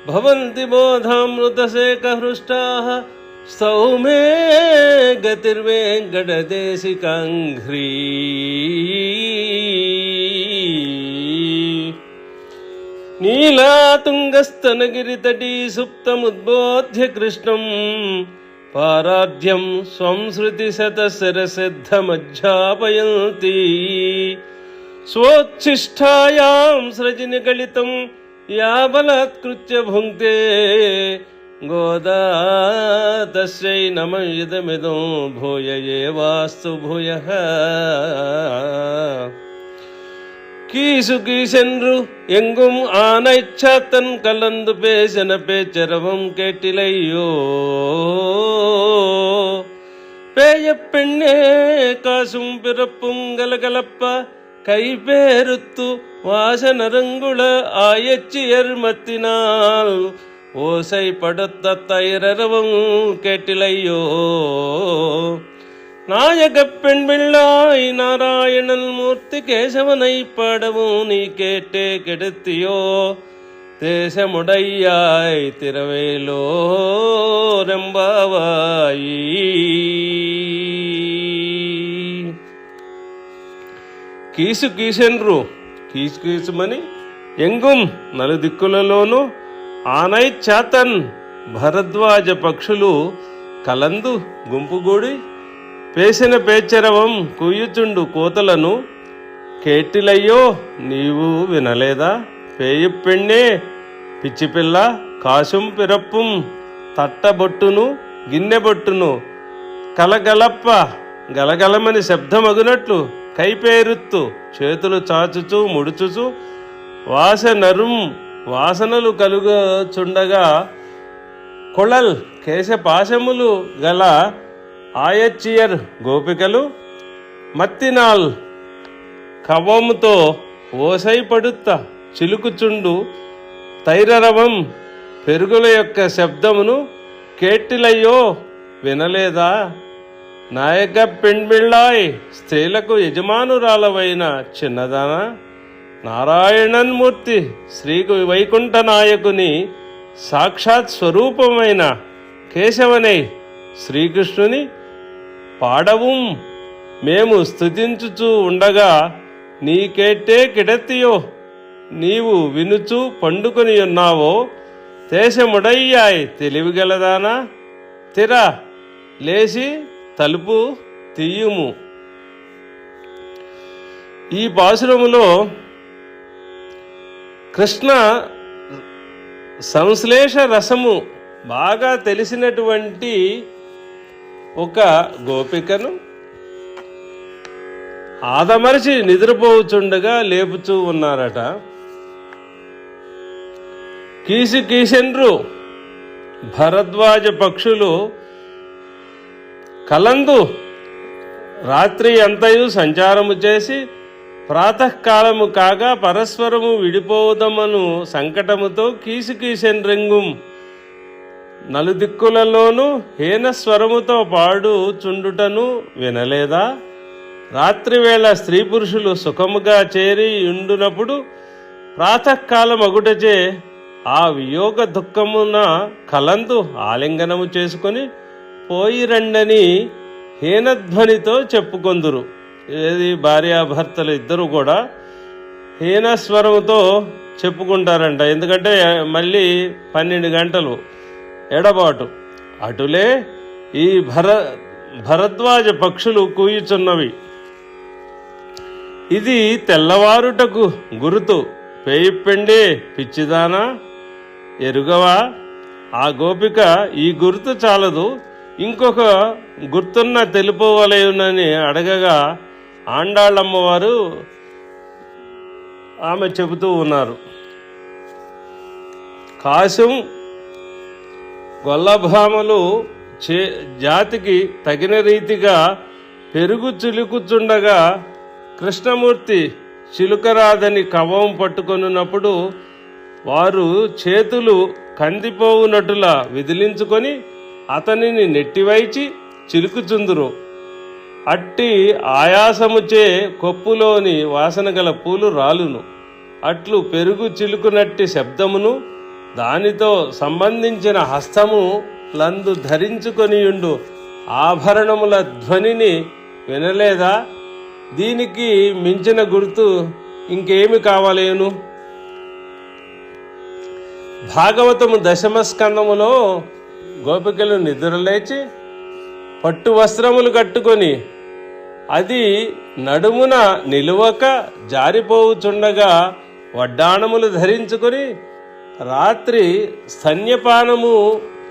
పాపం తం వెంకటాఖ్య గురుమాత్మని భావయామః సంసారతాపానలదగ్ధ భావ సమాగదాయావలోక్య సజ్జः భవంతి బోధామృతసేకహృష్టాः సౌమే గతిర్వేంకటదేశికాంఘ్రీ నీలాతుంగస్తనగిరితటీ సుప్తముద్బోధ్య కృష్ణం పారాధ్యం సంసృతిశతశరసిద్ధమధ్యాపయంతి స్వోచ్ఛిష్టాయాం సృజనిగళితం या बलात्कृत्य भुङ्क्ते गोदा तस्यै नम इदमिदो भूय एवास्तु भूयः। கீசு கீசென்று எங்கும் ஆனை சாத்தன் கலந்து பேசின பேச்சரவம் கேட்டிலையோ பேய பெண்ணே காசும் பிறப்பும் கலகலப்பா கைபேருத்து வாசனரங்குள ஆயச்சியர் மத்தினால் ஓசை படுத்த தயிரரவம் கேட்டிலையோ. நாயக பெண் பிள்ளாய் நாராயணன் மூர்த்தி கேசவனை பாடவும் நீ கேட்டே கெடுத்தியோ. தேசமுடையாய் திரவேலோ ரெம்பாவாயி. కీసు కీసెన్రు కీసు కీసుమని ఎంగుం నలుదిక్కులలోనూ ఆనై చాతన్ భరద్వాజ పక్షులు కలందు గుంపుగూడి పేసిన పేచరవం కుయ్యుచుండు కోతలను కేటిలయ్యో నీవు వినలేదా? పేయు పెಣ್ಣే పిచ్చిపిల్ల కాసుం పిరప్పుం తట్టబొట్టును గిన్నెబొట్టును కలగలప్ప గలగలమని శబ్దమగునట్లు కైపేరుత్తు చేతులు చాచుచు ముడుచుచు వాసనరుం వాసనలు కలుగచుండగా కొళల్ కేశపాశములు గల ఆయచ్చియర్ గోపికలు మత్తినాల్ కవముతో ఓసైపడుత్త చిలుకుచుండు తైరరవం పెరుగుల యొక్క శబ్దమును కేట్టిలయ్యో వినలేదా? నాయక పెండ్మిళ్ళాయ్ స్త్రీలకు యజమానురాలవైన చిన్నదానా? నారాయణన్మూర్తి శ్రీ వైకుంఠ నాయకుని సాక్షాత్ స్వరూపమైన కేశవనై శ్రీకృష్ణుని పాడవు. మేము స్థుతించుచూ ఉండగా నీకేటే కిడతియో? నీవు వినుచు పండుకొని ఉన్నావో? దేశముడయ్యాయ్ తెలివిగలదానా? తిర లేచి తలుపు తీయుము. ఈ పాశురములో కృష్ణ సంశ్లేష రసము బాగా తెలిసినటువంటి ఒక గోపికను ఆదమరిచి నిద్రపోవుచుండగా లేపుచూ ఉన్నారట. కీసు కీసెండ్రు భరద్వాజ పక్షులు కలందు రాత్రి అంతయు సంచారము చేసి ప్రాతకాలము కాగా పరస్పరము విడిపోవుదమను సంకటముతో కీసి కీసెన్ రింగుం నలుదిక్కులలోనూ హీన స్వరముతో పాడు చుండుటను వినలేదా? రాత్రివేళ స్త్రీ పురుషులు సుఖముగా చేరి ఉండునప్పుడు ప్రాతకాలం అగుటచే ఆ వియోగ దుఃఖమున కలందు ఆలింగనము చేసుకొని పోయిరండని హీనధ్వనితో చెప్పుకొందురు. ఏది భార్యాభర్తలు ఇద్దరు కూడా హీనస్వరముతో చెప్పుకుంటారంట. ఎందుకంటే మళ్ళీ పన్నెండు గంటలు ఎడబాటు. అటులే ఈ భర భరద్వాజ పక్షులు కూయుచున్నవి. ఇది తెల్లవారుటకు గురుతు. పేయిప్పెండే పిచ్చిదానా ఎరుగవా? ఆ గోపిక ఈ గుర్తు చాలదు. ఇంకొక గుర్తున్న తెలుపవలేనని అడగగా ఆండాళ్ళమ్మవారు ఆమె చెబుతూ ఉన్నారు. కాశం గొల్లభామలు చే జాతికి తగిన రీతిగా పెరుగు చిలుకుచుండగా కృష్ణమూర్తి చిలుకరాదని కవం పట్టుకొనున్నప్పుడు వారు చేతులు కందిపోవునటులా విదిలించుకొని అతనిని నెట్టివైచి చిలుకుచుందురు. అట్టి ఆయాసముచే కొప్పులోని వాసన గల పూలు రాలును. అట్లు పెరుగు చిలుకునట్టి శబ్దమును దానితో సంబంధించిన హస్తము లందు ధరించుకొనియుండు. ఆభరణముల ధ్వనిని వినలేదా? దీనికి మించిన గుర్తు ఇంకేమి కావాలేను? భాగవతము దశమ స్కందములో గోపికలు నిద్రలేచి పట్టు వస్త్రములు కట్టుకొని అది నడుమున నిలువక జారిపోవుచుండగా వడ్డాణములు ధరించుకొని రాత్రి స్తన్యపానము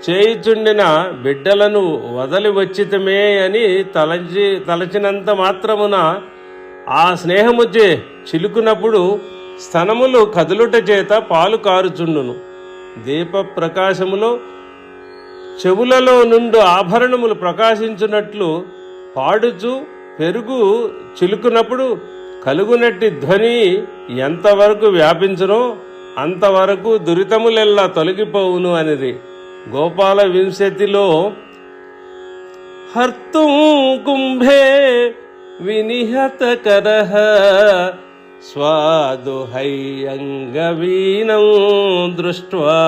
చేయుచుండిన బిడ్డలను వదలి వచ్చితమే అని తలచి తలచినంత మాత్రమున ఆ స్నేహముచే చిలుకునప్పుడు స్తనములు కదులుట చేత పాలు కారుచుండును. దీప ప్రకాశములో చెవులలో నుండి ఆభరణములు ప్రకాశించున్నట్లు పాడుచు పెరుగు చిలుకునప్పుడు కలుగునట్టి ధ్వని ఎంతవరకు వ్యాపించునో అంతవరకు దురితములెల్లా తొలగిపోవును అనేది గోపాల వింశతిలో హర్తుం కుంభే వినిహతకర స్వాదుహయ్యంగవీనం దృష్ట్వా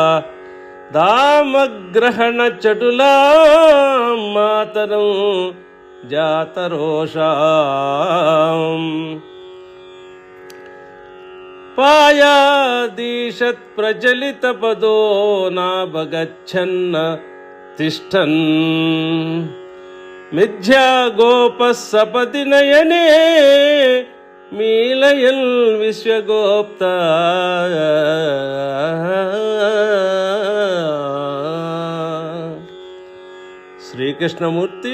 దామగ్రహణ చటులా మాతరం జాతరోషాం. పాయాదీషత్ ప్రచలిత పదో నాభగచ్చన్న తిష్టన్. మిథ్యా గోప సపతి నయనే మీలయల్ విశ్వగోప్త శ్రీకృష్ణమూర్తి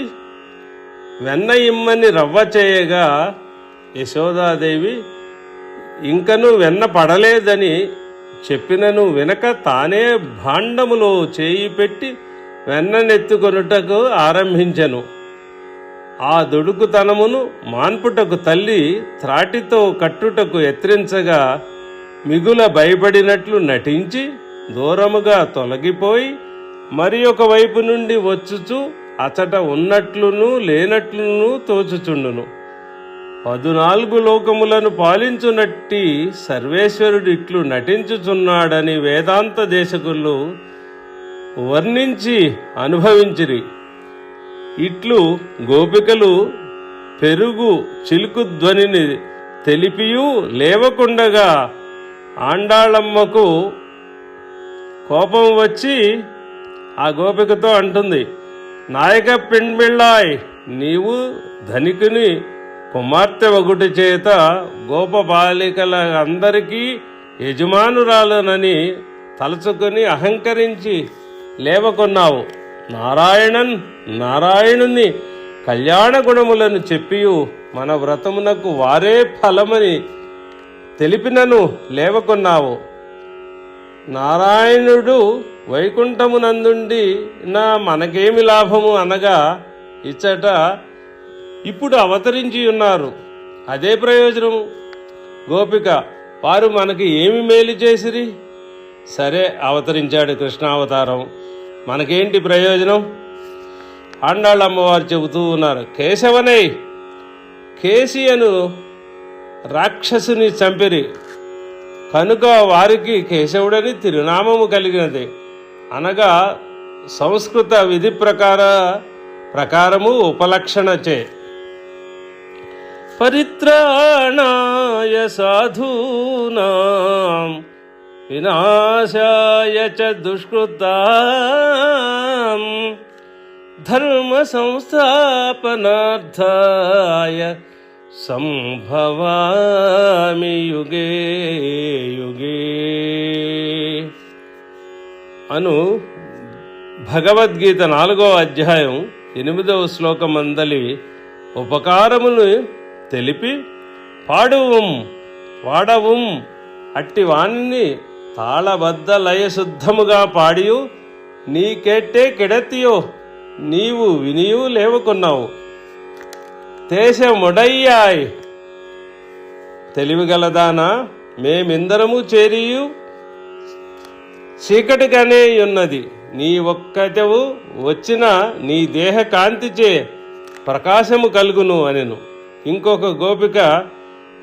వెన్న ఇమ్మని రవ్వ చేయగా యశోదాదేవి ఇంకను వెన్న పడలేదని చెప్పినను వెనక తానే భాండములో చేయి పెట్టి వెన్ననెత్తుకొనుటకు ఆరంభించెను. ఆ దొడుకుతనమును మాన్పుటకు తల్లి త్రాటితో కట్టుటకు ఎత్రించగా మిగుల భయపడినట్లు నటించి దూరముగా తొలగిపోయి మరి ఒక వైపు నుండి వచ్చుచు అచట ఉన్నట్లును లేనట్లును తోచుచుండును. పదునాలుగు లోకములను పాలించునట్టి సర్వేశ్వరుడు ఇట్లు నటించుచున్నాడని వేదాంత దేశకులు వర్ణించి అనుభవించిరి. ఇట్లు గోపికలు పెరుగు చిలుకు ధ్వనిని తెలిపియూ లేవకుండగా ఆండాళమ్మకు కోపం వచ్చి ఆ గోపికతో అంటుంది. నాయక పెండ్మిళ్ళాయ్ నీవు ధనికుని కుమార్తె ఒకటి చేత గోప బాలికల అందరికీ యజమానురాలనని తలుచుకొని అహంకరించి లేవకొన్నావు. నారాయణన్ నారాయణుని కళ్యాణ గుణములను చెప్పియు మన వ్రతమునకు వారే ఫలమని తెలిపినను లేవకొన్నావు. నారాయణుడు వైకుంఠమునందుండి నా మనకేమి లాభము అనగా ఇచ్చట ఇప్పుడు అవతరించి ఉన్నారు. అదే ప్రయోజనము. గోపిక వారు మనకి ఏమి మేలు చేసిరి? సరే అవతరించాడు కృష్ణావతారం. మనకేంటి ప్రయోజనం? ఆండాళ్ళ అమ్మవారు చెబుతూ ఉన్నారు కేశవనే కేసి అను రాక్షసుని చంపిరి. కనుక వారికి కేశవుడని తిరునామము కలిగినది. అనగా సంస్కృత విధి ప్రకార ప్రకారము ఉపలక్షణచే. పరిత్రాణాయ సాధూనా వినాశాయ చ దుష్కృతాం ధర్మ సంస్థాపనార్థాయ సంభవామి యుగే యుగే. అను భగవద్గీత నాలుగో అధ్యాయం ఎనిమిదవ శ్లోకమందలి ఉపకారములు తెలిపి పాడువం వాడవం అట్టి వాణ్ణి తాళబద్ద లయశుద్ధముగా పాడియు నీకెట్టే కెడతియో నీవు వినియూ లేవుకున్నావు. దేశముడయ్యాయ్ తెలివిగలదానా మేమిందరము చేరియు చీకటిగానే ఉన్నది నీ ఒక్కటవు వచ్చిన నీ దేహ కాంతిచే ప్రకాశము కలుగును అనెను. ఇంకొక గోపిక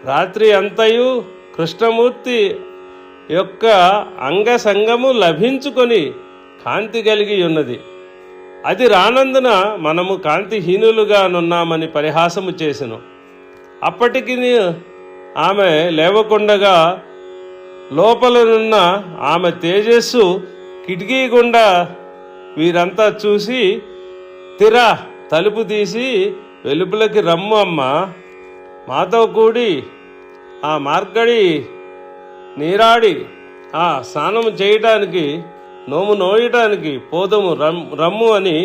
రాత్రి అంతయు కృష్ణమూర్తి యొక్క అంగసంగము లభించుకొని కాంతి కలిగి ఉన్నది అది రానందున మనము కాంతిహీనులుగా నున్నామని పరిహాసము చేసెను. అప్పటికి ఆమె లేవకుండగా లోపలనున్న ఆమె తేజస్సు కిటికీ గుండా వీరంతా చూసి తిరా తలుపు తీసి వెలుపులకి రమ్ము అమ్మ. మాతో కూడి ఆ మార్గడి నీరాడి ఆ స్నానం చేయటానికి నోము నోయటానికి పోదము రమ్ రమ్ము అని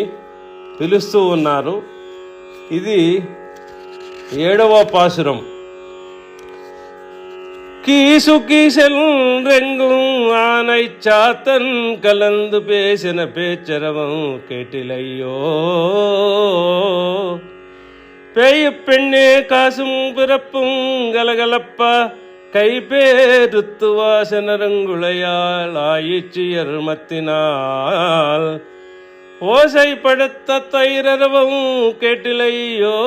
పిలుస్తూ ఉన్నారు ఇది ఏడవ పాసురం கீசு கீசல் ரெங்கும் ஆனை சாத்தன் கலந்து பேசின பேச்சரவம் கேட்டிலையோ பேய பெண்ணே காசும் பிறப்பும் கலகலப்பா கைபேருத்துவாசனருங்குளையால் வாசன எருமத்தினால். ஓசைப்படுத்த தைரவும் கேட்டிலையோ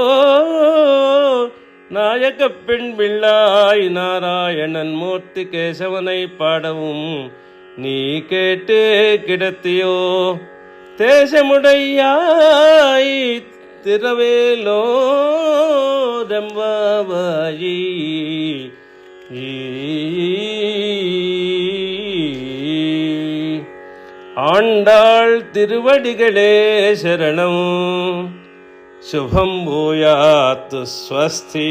நாயக பெண் பிள்ளாய் நாராயணன் மூர்த்தி கேசவனை பாடவும் நீ கேட்டே கிடத்தியோ. தேசமுடையாய் திரவேலோ ரம்பாவாயி. ஆண்டாள் திருவடிகளே சரணம் ശുഭം ഭൂയാത്തു സ്വസ്തി